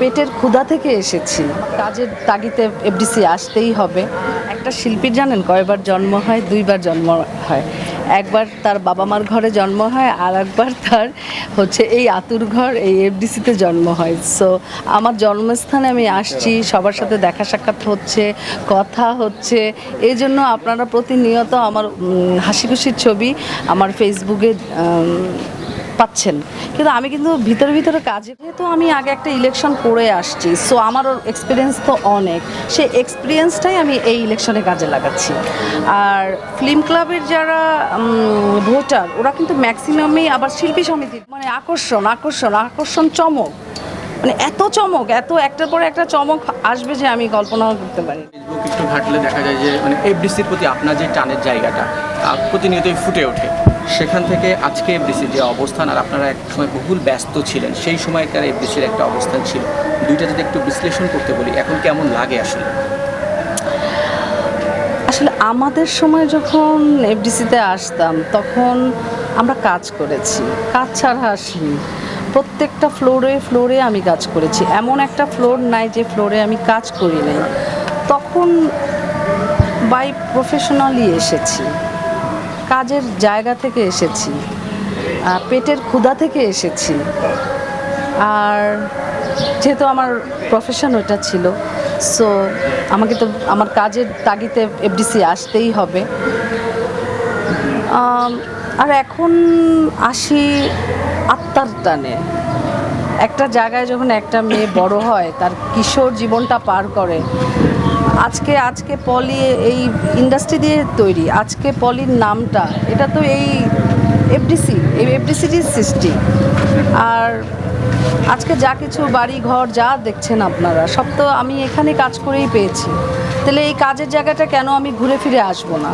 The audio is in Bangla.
পেটের ক্ষুধা থেকে এসেছি। কাজের তাগিতে এফডিসি আসতেই হবে। একটা শিল্পীর জানেন, কয়বার জন্ম হয়, দুইবার জন্ম হয়। একবার তার বাবা মার ঘরে জন্ম হয়, আর একবার তার হচ্ছে এই আতুর ঘর, এই এফডিসিতে জন্ম হয়। সো আমার জন্মস্থানে আমি আসছি, সবার সাথে দেখা সাক্ষাৎ হচ্ছে, কথা হচ্ছে। এই জন্য আপনারা প্রতিনিয়ত আমার হাসি খুশির ছবি আমার ফেসবুকে পাচ্ছেন। কিন্তু আমি কিন্তু ভিতরে ভিতরে কাজে যেহেতু আমি আগে একটা ইলেকশন করে আসছি সো আমার এক্সপিরিয়েন্স তো অনেক। সেই এক্সপিরিয়েন্সটাই আমি এই ইলেকশনে কাজে লাগাচ্ছি। আর ফিল্ম ক্লাবের যারা ভোটার ওরা কিন্তু ম্যাক্সিমামই আবার শিল্পী সমিতি মানে আকর্ষণ আকর্ষণ আকর্ষণ চমক। মানে এত চমক এত একটার পরে একটা চমক আসবে যে আমি কল্পনাও করতে পারি। ফেসবুক একটু ঘাটলে দেখা যায় যে মানে এফডিসির প্রতি আপনার যে টানের জায়গাটা প্রতিনিয়তই ফুটে ওঠে। সেখান থেকে আজকে এফডিসির যে অবস্থান আর আপনারা এক সময় বহুল ব্যস্ত ছিলেন সেই সময়কার এফডিসির একটা অবস্থান ছিল। দুইটা যদি একটু বিশ্লেষণ করতে বলি এখন কেমন লাগে আসলে? আসলে আমাদের সময় যখন এফডিসিতে আসতাম তখন আমরা কাজ করেছি। কাজ ছাড়া আসিনি। প্রত্যেকটা ফ্লোরে ফ্লোরে আমি কাজ করেছি। এমন একটা ফ্লোর নাই যে ফ্লোরে আমি কাজ করি নাই। তখন বাই প্রফেশনালি এসেছি। কাজের জায়গা থেকে এসেছি। পেটের ক্ষুধা থেকে এসেছি। আর যেহেতু আমার প্রফেশন ওটা ছিল সো আমাকে তো, আমার কাজের তাগিতে এফডিসি আসতেই হবে। আর এখন আসি আত্মার টানে একটা জায়গায় যখন একটা মেয়ে বড় হয়, তার কিশোর জীবনটা পার করে। আজকে আজকে পলি এই ইন্ডাস্ট্রি দিয়ে তৈরি, আজকে পলির নামটা, এটা তো এই এফডিসি এই এফডিসিটির সৃষ্টি। আর আজকে যা কিছু বাড়ি, ঘর, যা দেখছেন আপনারা, সব তো আমি এখানে কাজ করেই পেয়েছি। তাহলে এই কাজের জায়গাটা কেন আমি ঘুরে ফিরে আসব না?